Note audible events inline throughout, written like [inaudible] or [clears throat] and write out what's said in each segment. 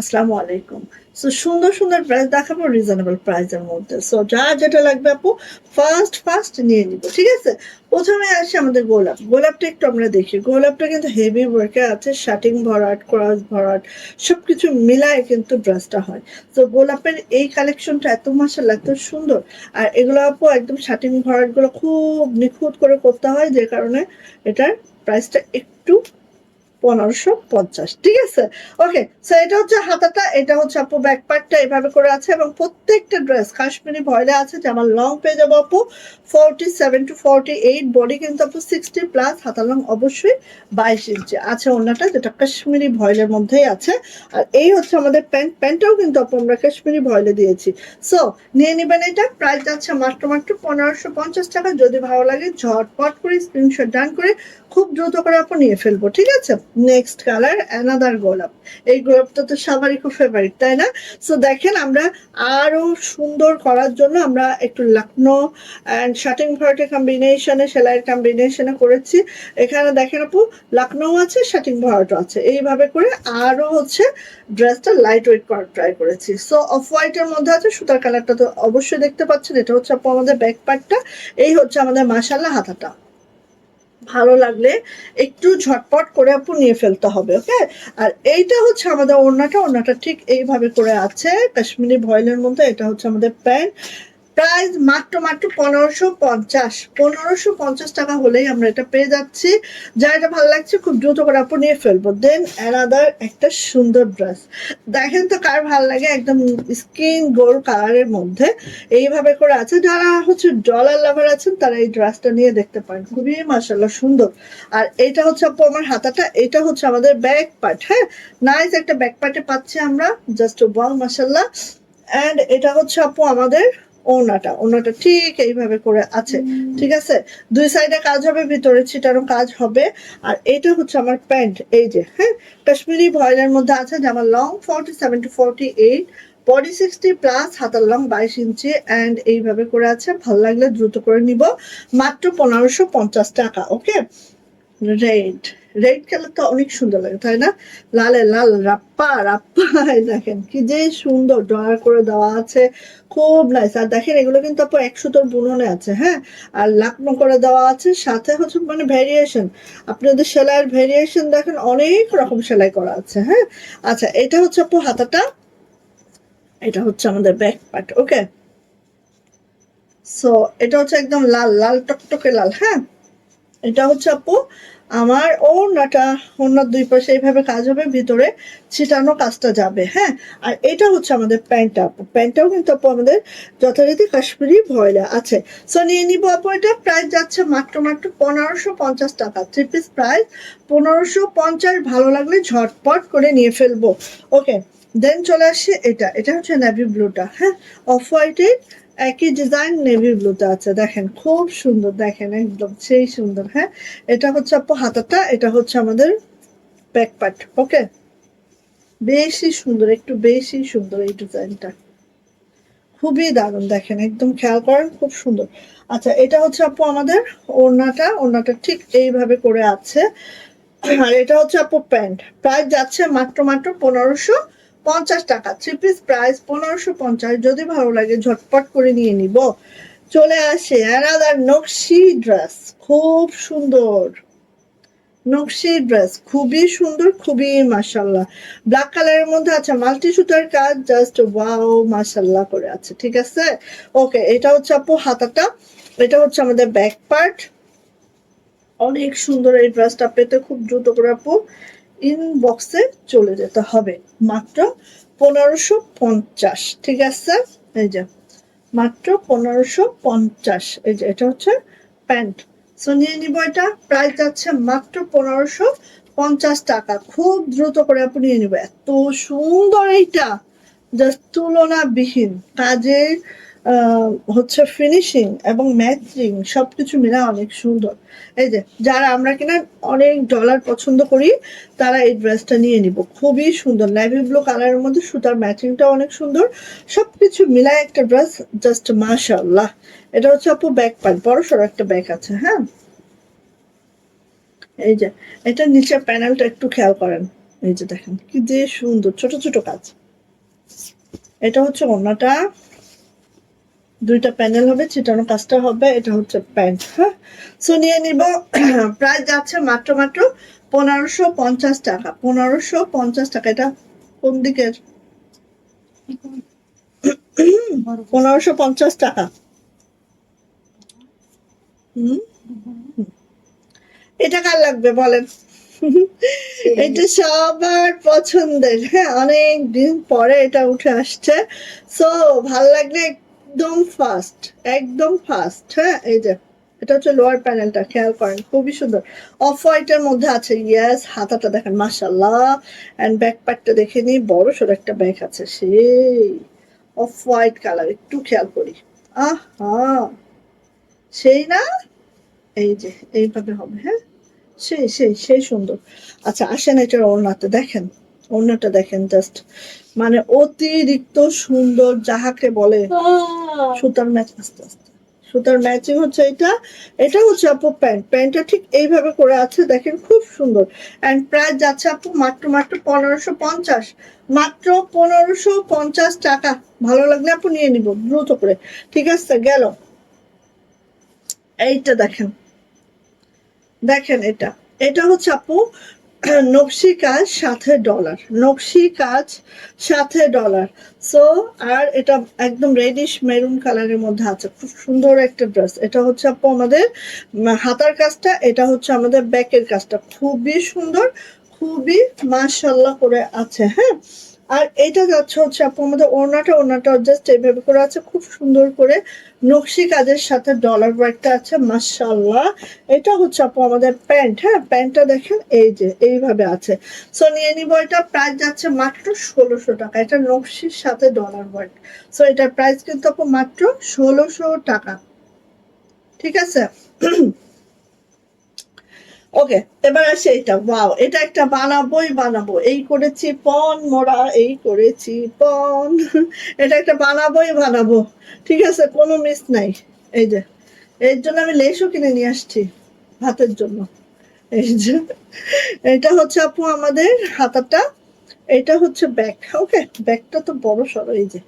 আসসালামু আলাইকুম। সো সুন্দর সুন্দর প্রাইস দেখাবো রিজনেবল প্রাইসের মধ্যে। সো যা যেটা লাগবে আপু ফার্স্ট ফার্স্ট নিয়ে নিব, ঠিক আছে? প্রথমে আসে আমাদের গোলাপ। গোলাপটা একটু আমরা দেখি। গোলাপটা কিন্তু হেভি ওয়ার্কে আছে শাটিং ভরাট ক্রস ভরাট সব কিছু মিলায় কিন্তু ড্রেসটা হয়। তো গোলাপের এই কালেকশনটা এত মাসাল লাগতো সুন্দর। আর এগুলো আপু, একদম শাটিং ভরাটগুলো খুব নিখুঁত করে করতে হয়, যে কারণে এটার প্রাইসটা একটু পনেরোশো পঞ্চাশ। ঠিক আছে? ওকে সো এটা হচ্ছে হাতাটা, এটা হচ্ছে আপু ব্যাক পার্টটা এভাবে করে আছে এবং প্রত্যেকটা ড্রেস কাশ্মীরি ভয়লে আছে আমার লং পেয়ে যাব আপু forty seven to forty eight body কিন্তু আপু সিক্সটি প্লাস হাতা লং অবশ্যই বাইশ ইঞ্চি আছে ওনাটা যেটা কাশ্মীরি ভয়েলের মধ্যেই আছে। আর এই হচ্ছে আমাদের প্যান্ট প্যান্টটাও কিন্তু আপু আমরা কাশ্মীরি ভয়েলে দিয়েছি। সো নিয়ে নেবেন এটা প্রাইস যাচ্ছে মাত্র মাত্র পনেরোশো পঞ্চাশ টাকা। যদি ভালো লাগে, ঝটপট করে স্ক্রিনশট ডান করে খুব দ্রুত করে আপু নিয়ে ফেলব, ঠিক আছে? নেক্সট কালার অ্যানাদার গোলাপ। এই গোলাপটা তো সবারই খুব ফেভারিট তাই না? সো দেখেন আমরা আরও সুন্দর করার জন্য আমরা একটু লখনৌ অ্যান্ড শাটিং ভরাটের কম্বিনেশনে সেলাইয়ের কম্বিনেশনে করেছি। এখানে দেখেন আপু লখনৌ আছে শাটিং ভরাটও আছে। এইভাবে করে আরও হচ্ছে ড্রেসটা লাইট ওয়েট করার ট্রাই করেছি। সো অফ হোয়াইটের মধ্যে আছে, সুতার কালারটা তো অবশ্যই দেখতে পাচ্ছেন। এটা হচ্ছে আপু আমাদের ব্যাক পার্টটা এই হচ্ছে আমাদের মাসাল্লাহ হাতাটা। ভালো লাগলে একটু ঝটপট করে আপু নিয়ে ফেলতে হবে, ওকে? আর এইটা হচ্ছে আমাদের ওড়নাটা ওড়নাটা ঠিক এইভাবে করে আছে, কাশ্মীরি ভয়েলের মধ্যে, এটা হচ্ছে আমাদের প্যান্ট। প্রাইস মাত্র মাত্র পনেরোশো পঞ্চাশ। পনেরোশো পঞ্চাশ টাকা হলেই আমরা এটা পেয়ে যাচ্ছি। যা এটা ভালো লাগছে, খুব দ্রুত করে আপু নিয়ে ফেলব। দেন অ্যানাদার একটা সুন্দর ড্রেস দেখেন তো কার ভালো লাগে একদম স্কিন গোল্ড কালারের মধ্যে। এইভাবে করে আছে। যারা হচ্ছে ডলার লাভার আছেন, তারা এই ড্রেসটা নিয়ে দেখতে পারেন। খুবই মাসাল্লাহ সুন্দর। আর এটা হচ্ছে আপু আমার হাতাটা। এটা হচ্ছে আমাদের ব্যাক পার্ট হ্যাঁ? নাইস একটা ব্যাক পার্টে পাচ্ছি আমরা। জাস্ট ওয়াও মাসাল্লাহ অ্যান্ড এটা হচ্ছে আপু আমাদের ওনাটা ওনাটা ঠিক এইভাবে করে আছে, ঠিক আছে? দুই সাইডে কাজ হবে, ভিতরে ছিটানো কাজ হবে। আর এটা হচ্ছে আমার প্যান্ট, এই যে হ্যাঁ? কাশ্মীরি ভয়েলের মধ্যে আছে, যে আমার long forty seven to forty eight body sixty plus হাতার লং বাইশ ইঞ্চি অ্যান্ড এইভাবে করে আছে। ভালো লাগলে দ্রুত করে নিব। মাত্র পনেরোশো পঞ্চাশ টাকা ওকে রেড রেড কালার তো অনেক সুন্দর লাগে, তাই না? লালে, লাল, রাপ্পা রাপ্পা দেখেন, কি যে সুন্দর, ড্রয়ার করে দেওয়া আছে, খুব নাইস আর দেখেন, এগুলো কিন্তু আপু একশো তোর বুননে আছে হ্যাঁ? আর লাকনো করে দেওয়া আছে, সাথে হচ্ছে মানে ভেরিয়েশন আপনি যদি সেলাইয়ের ভেরিয়েশন দেখেন, অনেক রকম সেলাই করা আছে হ্যাঁ? আচ্ছা এটা হচ্ছে আপু হাতাটা, এটা হচ্ছে আমাদের ব্যাক পার্ট ওকে সো এটা হচ্ছে একদম লাল লাল টকটকে লাল হ্যাঁ? এটা হচ্ছে আপু, আমার ওড়নাটা, ওড়নার দুই পাশে এইভাবে কাজ হবে, ভিতরে ছিটানো কাজটা যাবে হ্যাঁ? আর এটা হচ্ছে আমাদের প্যান্টটা আপু। প্যান্টটাও কিন্তু আপু আমাদের যথারীতি কাশ্মীরি ভয়লা আছে। সো নিয়ে নিব আপু এটা প্রাইস যাচ্ছে মাত্র মাত্র পনেরোশো পঞ্চাশ টাকা। থ্রি পিস প্রাইস পনেরোশো পঞ্চাশ, ভালো লাগলে ঝটপট করে নিয়ে ফেলব। ওকে দেন চলে আসছে এটা। এটা হচ্ছে নেভি ব্লুটা হ্যাঁ? অফ হোয়াইটের একই ডিজাইন নেভি ব্লুতে আছে। দেখেন, খুব সুন্দর, দেখেন, একদম সেই সুন্দর হ্যাঁ? এটা হচ্ছে আপু হাতাটা, এটা হচ্ছে আমাদের ব্যাক পার্ট ওকে বেশি সুন্দর, একটু বেশি সুন্দর এই ডিজাইনটা খুবই দারুণ, দেখেন, একদম খেয়াল করেন, খুব সুন্দর। আচ্ছা এটা হচ্ছে আপু আমাদের ওড়নাটা ওড়নাটা ঠিক এইভাবে করে আছে। আর এটা হচ্ছে আপু প্যান্ট। প্রাইস যাচ্ছে মাত্র মাত্র পনেরোশো পঞ্চাশ টাকা। থ্রি পিস প্রাইস পনেরোশো পঞ্চাশ। যদি ভালো লাগে, ঝটপট করে নিয়ে নিব। চলে আসে অ্যানাদার নকশি ড্রেস খুব সুন্দর। নকশি ড্রেস খুবই সুন্দর, খুবই মাসাল্লাহ ব্ল্যাক কালারের মধ্যে আছে মাল্টি সুতার কাজ জাস্ট ওয়াও মাসাল্লাহ করে আছে, ঠিক আছে? ওকে এটা হচ্ছে আপু হাতাটা। এটা হচ্ছে আমাদের ব্যাক পার্ট অনেক সুন্দর এই ড্রেসটা পেতে, খুব দ্রুত করে আপু। ইনবক্সে চলে যেতে হবে। মাত্র পনেরোশো পঞ্চাশ, ঠিক আছে? এই যে, মাত্র পনেরোশো পঞ্চাশ, এই যে, এটা হচ্ছে প্যান্ট। সো নিয়ে নিব এটা। প্রাইস যাচ্ছে মাত্র পনেরোশো পঞ্চাশ টাকা। খুব দ্রুত করে আপনি নিয়ে নিব। এত সুন্দর এইটা! জাস্ট তুলনাবিহীন। কাজের হচ্ছে ফিনিশিং এবং ম্যাচিং সবকিছু মিলে অনেক সুন্দর। এই যে, যারা আমরা কিনা অনেক ডলার পছন্দ করি, তারা এই ড্রেসটা নিয়ে নিব। খুবই সুন্দর। নেভি ব্লু কালারের মধ্যে সুতার ম্যাচিংটা অনেক সুন্দর। সবকিছু মিলায় একটা ড্রেস জাস্ট মাশাআল্লাহ। এটা হচ্ছে আপু ব্যাক পার্ট বড় সড়ো একটা ব্যাগ আছে হ্যাঁ? এই যে, এটা নিচের প্যানেলটা একটু খেয়াল করেন। এই যে দেখেন, কি যে সুন্দর, ছোট ছোট কাজ। এটা হচ্ছে ওড়নাটা। দুইটা প্যানেল হবে ছিটানো কাজটা হবে এটা হচ্ছে প্যান্ট হ্যাঁ? সো নিয়ে নিব [clears throat] প্রায় যাচ্ছে মাত্র মাত্র পনেরোশো পঞ্চাশ টাকা পনেরোশো পঞ্চাশ টাকা এটা কোন দিকের? [clears throat] পনেরোশো পঞ্চাশ টাকা। হুম? এটা কার লাগবে বলেন? [laughs] এটা সবার পছন্দের হ্যাঁ অনেক দিন পরে এটা উঠে আসছে। সো ভালো লাগলে একদম ফাস্ট একদম ফাস্ট হ্যাঁ? এই যে, এটা হচ্ছে লোয়ার প্যানেলটা খেয়াল করেন, খুবই সুন্দর। অফ হোয়াইটের মধ্যে আছে ইয়েস হাতাটা দেখেন মাসাল্লাহ অ্যান্ড ব্যাক প্যাকটা দেখে নিই, বড় সড়ো একটা ব্যাগ আছে, সেই। অফ হোয়াইট কালার একটু খেয়াল করি। আহা! সেই না? এই যে, এইভাবে হবে হ্যাঁ? সেই সেই সেই সুন্দর। আচ্ছা আসেন এটার ওড়নাতে, দেখেন। ওড়নাটা দেখেন জাস্ট মানে অতিরিক্ত সুন্দর যাহাকে বলে। সুতার ম্যাচ আস্তে আস্তে। সুতার ম্যাচিং হচ্ছে এটা। এটা হচ্ছে আপু প্যান্ট। প্যান্টটা ঠিক এইভাবে করে আছে দেখেন খুব সুন্দর। অ্যান্ড প্রাইস যাচ্ছে আপু মাত্র মাত্র পনেরোশো পঞ্চাশ। মাত্র পনেরোশো পঞ্চাশ টাকা। ভালো লাগলে আপু নিয়ে নিব দ্রুত করে। ঠিক আছে গেল। এইটা দেখেন। দেখেন এটা। এটা হচ্ছে আপু [clears throat] নকশি কাজ সাথে ডলার নকশি কাজ সাথে ডলার সো আর এটা একদম রেডিশ মেরুন কালারের মধ্যে আছে। খুব সুন্দর একটা ড্রেস এটা হচ্ছে আপু আমাদের হাতার কাজটা, এটা হচ্ছে আমাদের ব্যাকের কাজটা। খুবই সুন্দর, খুবই মাশাল্লাহ করে আছে হ্যাঁ? আর এটা যাচ্ছে হচ্ছে আপু আমাদের ওড়নাটা ওড়নাটা জাস্ট এইভাবে করে আছে, খুব সুন্দর করে নকশি কাজের সাথে ডলার ওয়ার্কটা আছে মাশাল্লাহ এটা হচ্ছে আপু আমাদের প্যান্ট হ্যাঁ? প্যান্টটা দেখেন, এই যে, এইভাবে আছে। সো নিয়ে নিব, এটা প্রাইস যাচ্ছে মাত্র ষোলোশো টাকা। এটা নকশির সাথে ডলার ওয়ার্ক সো এটার প্রাইস কিন্তু আপু মাত্র ষোলোশো টাকা। ঠিক আছে? ওকে এবার আসে এটা ওয়াও এটা একটা বানাবোই, বানাবো। এই করেছি পন মোড়া এই করেছি পন [laughs] এটা একটা বানাবোই, বানাবো। ঠিক আছে, কোনো মিস নাই। এই যে, এর জন্য আমি লেসও কিনে নিয়ে আসছি ভাতের জন্য। এই যে, এটা হচ্ছে আপু আমাদের হাতাটা এটা হচ্ছে ব্যাগ। ওকে ব্যাগটা তো বড় সড়ো, এই যে।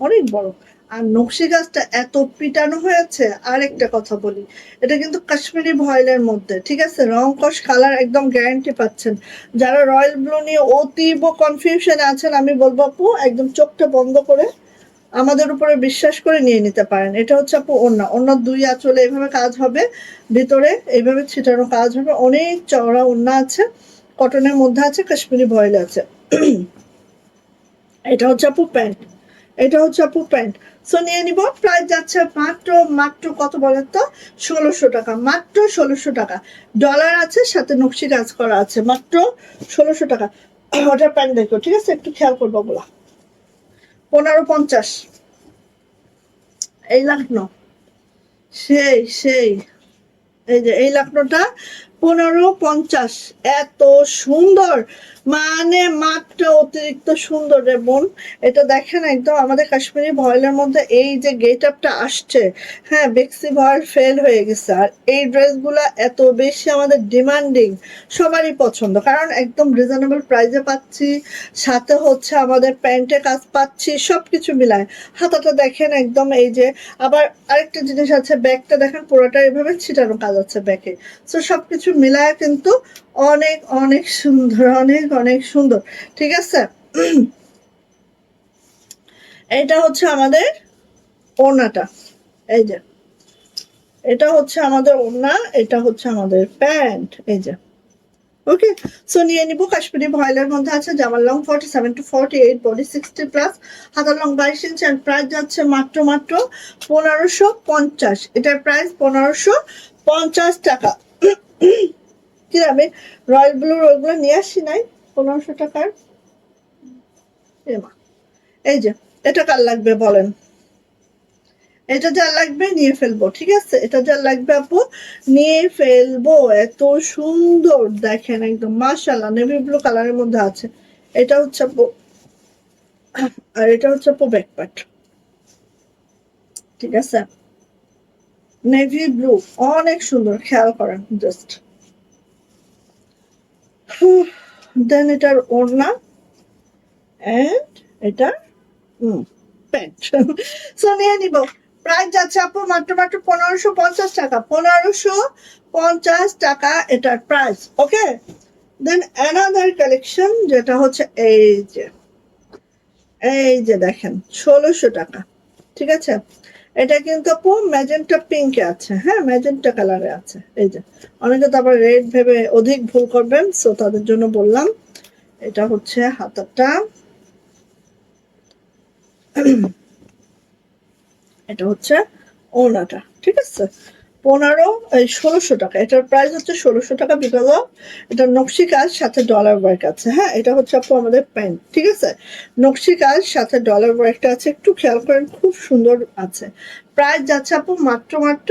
অনেক বড়। আর নকশি গাছটা এত পিটানো হয়েছে আর একটা কথা বলি। এটা কিন্তু কাশ্মীরি ভয়েলের মধ্যে, ঠিক আছে? রং কষ কালার একদম গ্যারান্টি পাচ্ছেন। যারা রয়্যাল ব্লু নিয়ে অতীব কনফিউশনে আছেন, আমি বলব আপু, একদম চোখটা বন্ধ করে আমাদের উপরে বিশ্বাস করে নিয়ে নিতে পারেন। এটা হচ্ছে আপু অন্য অন্য দুই আঁচলে এইভাবে কাজ হবে, ভিতরে এইভাবে ছিটানো কাজ হবে। অনেক চওড়া ওন্না আছে, কটনের মধ্যে আছে, কাশ্মীরি ভয়েল আছে। [clears throat] এটা হচ্ছে আপু প্যান্ট। এটা হচ্ছে আপু প্যান্ট। সো নিয়ে নিব। প্রাইস যাচ্ছে মাত্র মাত্র কত বলেন তো? ষোলোশো টাকা, মাত্র ষোলোশো টাকা। ডলার আছে, সাথে নকশি কাজ করা আছে, মাত্র ষোলোশো টাকা। ওটার প্যান্ট দেখো, ঠিক আছে? একটু খেয়াল করব বলা পনেরো পঞ্চাশ। এই লাখনো সেই সেই। এই যে, এই লাখনোটা পনেরো পঞ্চাশ। এত সুন্দর। মানে মাত্র অতিরিক্ত সুন্দর রে বোন। এটা দেখেন একদম আমাদের কাশ্মীরি ভয়েলের মধ্যে এই যে গেট আপটা আসছে হ্যাঁ বেক্সি ভয়েল ফেল হয়ে গেছে। আর এই ড্রেসগুলো এত বেশি আমাদের ডিমান্ডিং, সবারই পছন্দ। কারণ একদম রিজনেবল প্রাইসে পাচ্ছি, সাথে হচ্ছে আমাদের প্যান্টে কাজ পাচ্ছি সব কিছু মিলায়। হাতাটা দেখেন একদম এই যে, আবার আরেকটা জিনিস আছে, ব্যাগটা দেখেন পুরোটা এভাবে ছিটানো কাজ আছে ব্যাগে। সো সব কিছু মিলায় কিন্তু অনেক অনেক সুন্দর, অনেক অনেক সুন্দর। ঠিক আছে? এটা হচ্ছে আমাদের ওড়নাটা। এই যে। এটা হচ্ছে আমাদের ওড়না, এটা হচ্ছে আমাদের প্যান্ট। এই যে। ওকে সো নিয়ে নিব। কাশ্মীরি ভয়েলের মধ্যে আছে জামার long forty seven to forty eight body sixty plus হাতার লং বাইশ ইঞ্চ অ্যান্ড প্রাইস যাচ্ছে মাত্র মাত্র পনেরোশো পঞ্চাশ। এটার প্রাইস পনেরোশো পঞ্চাশ টাকা। কি আমি রয়্যাল ব্লুর ওইগুলো নিয়ে আসি নাই, পনেরোশো টাকার। এই যে, এটা কার লাগবে বলেন? এটা যা লাগবে নিয়ে ফেলব, ঠিক আছে? এটা যা লাগবে আপু, নিয়ে ফেলব, এত সুন্দর, দেখেন একদম মাশাল্লাহ নেভি ব্লু কালারের মধ্যে আছে। এটা হচ্ছে আপু, আর এটা হচ্ছে আপু ব্যাকপার্ট ঠিক আছে? নেভি ব্লু অনেক সুন্দর, খেয়াল করেন জাস্ট দেন এটার ওড়না এন্ড এটা প্যান্ট সো [laughs] নিয়ে নিব। প্রাইস যাচ্ছে আপু মাত্র মাত্র পনেরোশো পঞ্চাশ টাকা। পনেরোশো পঞ্চাশ টাকা এটার price okay then another collection যেটা হচ্ছে এই যে এই যে দেখেন, ষোলোশো টাকা, ঠিক আছে? এটা কিন্তু আপু ম্যাজেন্টা পিঙ্কে আছে। হ্যাঁ ম্যাজেন্টা কালারে আছে। এই যে, অনেকে তো আবার রেড ভেবে অধিক ভুল করবেন সো তাদের জন্য বললাম, এটা হচ্ছে হাতাটা। [clears throat] এটা হচ্ছে ওনাটা ঠিক আছে? পনেরো ষোলোশো টাকা। এটার প্রাইস হচ্ছে ষোলোশো টাকা বিকজ অফ এটা নকশি কাজ সাথে ডলার ওয়ার্ক আছে। হ্যাঁ এটা হচ্ছে আপু আমাদের প্যান্ট ঠিক আছে? নকশি কাজ সাথে ডলার ওয়ার্কটা আছে। একটু খেয়াল করেন, খুব সুন্দর আছে। প্রাইস যাচ্ছে আপু মাত্র মাত্র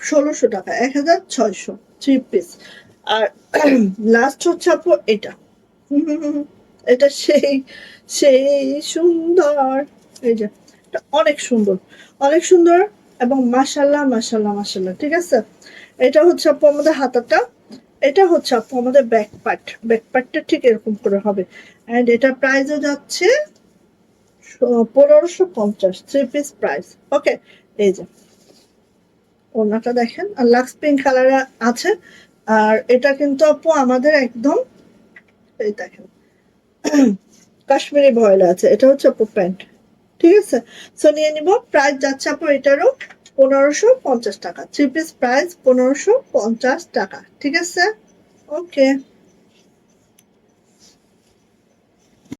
ষোলোশো টাকা, এক হাজার ছয়শো থ্রি পিস আর [clears throat] লাস্ট হচ্ছে আপু এটা। এটা সেই সেই সুন্দর। এই যে অনেক সুন্দর। অনেক সুন্দর এবং মাশাল্লাহ মাশাল্লাহ মাশাল্লাহ ঠিক আছে? এটা হচ্ছে আপু আমাদের হাতাটা, এটা হচ্ছে আপু আমাদের ব্যাক পার্ট ব্যাক পার্টটা ঠিক এরকম করে হবে। অ্যান্ড এটা প্রাইসও যাচ্ছে পনেরোশো পঞ্চাশ থ্রি পিস প্রাইস ওকে এই যে। ওনাটা দেখেন, আর লাক্স পিঙ্ক কালার আছে। আর এটা কিন্তু আপু আমাদের একদম, এই দেখেন, কাশ্মীরি ভয়েল আছে। এটা হচ্ছে আপু প্যান্ট। ঠিক আছে? সো নিয়ে নিব। প্রাইস যাচ্ছে আপনার এটারও পনেরোশো পঞ্চাশ টাকা। থ্রি পিস প্রাইস পনেরোশো পঞ্চাশ টাকা। ঠিক আছে? ওকে